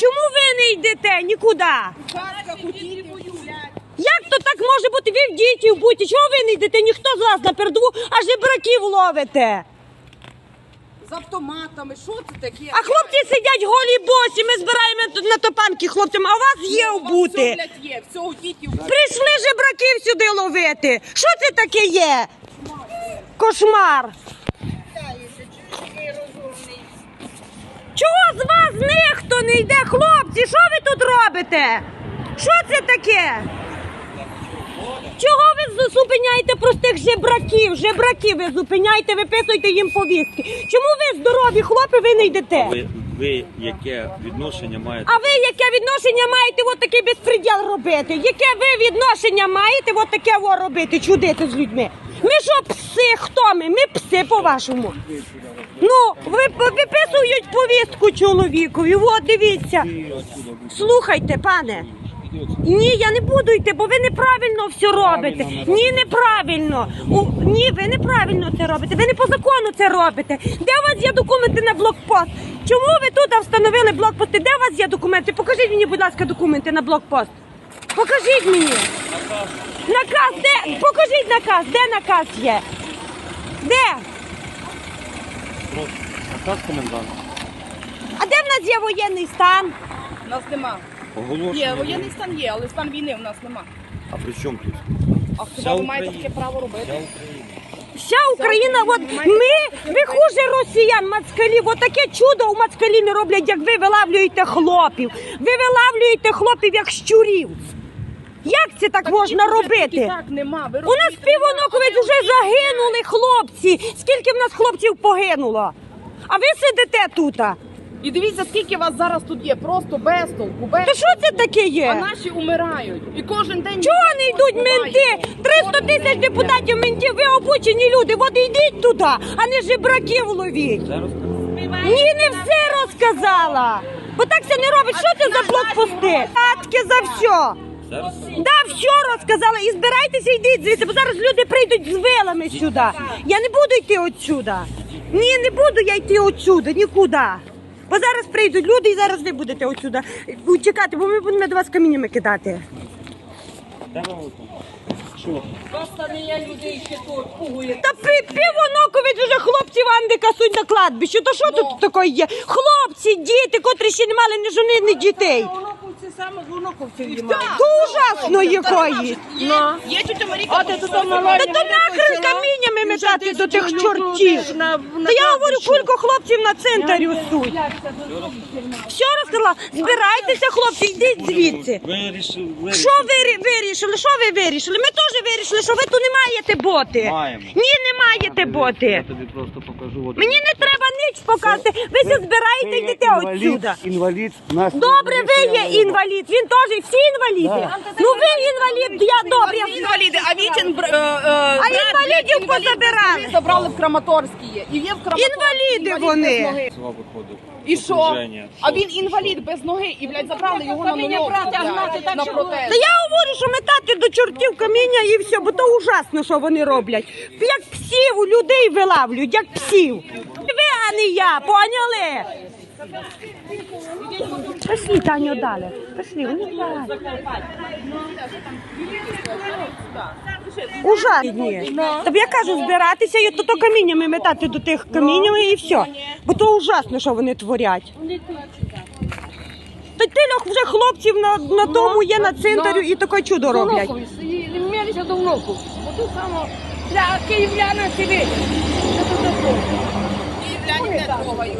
Чому ви не йдете нікуди? Як то так може бути? Ви в дітів будьте. Чого ви не йдете? Ніхто з вас на передову, аж жебраків ловите. З автоматами, що це таке? А хлопці сидять голі босі. Ми збираємо тут на топанки хлопцям, а у вас є обути. все. Прийшли жебраків сюди ловити. Що це таке є? Кошмар. Чого з вас ніхто не йде, хлопці? Що ви тут робите? Що це таке? Чого ви зупиняєте простих жебраків? Жебраків ви зупиняєте, виписуєте їм повістки. Чому ви здорові хлопці, ви не йдете? Ви, ви яке відношення маєте? А ви яке відношення маєте от такий безпреділ робити? Яке ви відношення маєте от таке во робити, чудити з людьми? Ми що пси? Хто ми? Ми пси по-вашому. Ну, ви виписують повістку чоловікові. От дивіться. Слухайте, пане. Ні, я не буду йти, бо ви неправильно все робите. Ні, неправильно. У, ні, ви неправильно це робите. Ви не по закону це робите. Де у вас є документи на блокпост? Чому ви тут встановили блокпости? Де у вас є документи? Покажіть мені, будь ласка, документи на блокпост. Покажіть мені. Покажіть наказ, де наказ є? Де? Наказ комендант. А де в нас є воєнний стан? У нас нема. Оголошення. Є, воєнний стан є, але стан війни у нас нема. А при чому тут? А хіба ви маєте таке право робити? Вся Україна. От ми, ви хуже росіян, мацкалі, от таке чудо у мацкалі не роблять, як ви вилавлюєте хлопів. Ви вилавлюєте хлопів як щурів. Як це так можна Тільки робити? Так, нема. Ви У нас півоноковець вже загинули хлопці. Скільки в нас хлопців погинуло? А ви сидите тут? І дивіться, скільки вас зараз тут є, просто без толку, без То що це таке А є? наші умирають. І кожен день... Чого не йдуть менти? 300 тисяч депутатів ментів, ви обучені люди. От йдіть туди, а не жебраків ловіть. Ні, не все розказала. Бо так це не робить. Що це за блокпости? Татки за все. Да, все розказала. І збирайтеся, йдіть звідси, бо зараз люди прийдуть з вилами сюди. Я не буду йти отсюди. Ні, не буду я йти отсюди, нікуди. Бо зараз прийдуть люди і зараз ви будете отсюди чекати, бо ми будемо до вас каміннями кидати. Де ви от? Що? Та пи- півоноковець вже хлопці Ванди касуть на кладбище. То що тут таке є? Хлопці, діти, котрі ще не мали ні жони, ні дітей. То ужасно якої. Є тетя Маріка. Та то нахрен каміннями метати до тих чортів. Та я говорю, кілька хлопців на центрі суть. Все розказала, збирайтеся, хлопці, йдіть звідси. Що ви вирішили? Що ви вирішили? Ми теж вирішили, що ви тут не маєте боти. Маємо. Ні, не маєте Я боти. тобі просто покажу. Мені не треба ніч показати. Ви все збираєте і йдете отсюда. Інвалід. Нас Добре, ви є інвалід. Він теж всі інваліди. Ну ви інвалід, я добре. А інваліди, а Вітін бр- е, е, брат, інвалідів інвалід позабирали. Забрали в Краматорській є. І є в Краматорській Інваліди інвалід вони. без ноги. Села виходив. І що? Окруження. А він інвалід без ноги і, блядь, забрали його на нульовку, блядь, на Та протест. я говорю, що метати до чортів каміння і все, бо то ужасно, що вони роблять. Як псів у людей вилавлюють, як псів. Ви, не я, поняли? Пішли, Таню, далі. Вони далі. Ужасні. Тобі я кажу, збиратися і то, то каміннями метати до тих каміннями і все. Бо то ужасно, що вони творять. Та тилях вже хлопців на, на тому є на центрі і таке чудо роблять. Мілися до внуку. Бо тут само для київляна сидить. І, блядь, не трогають.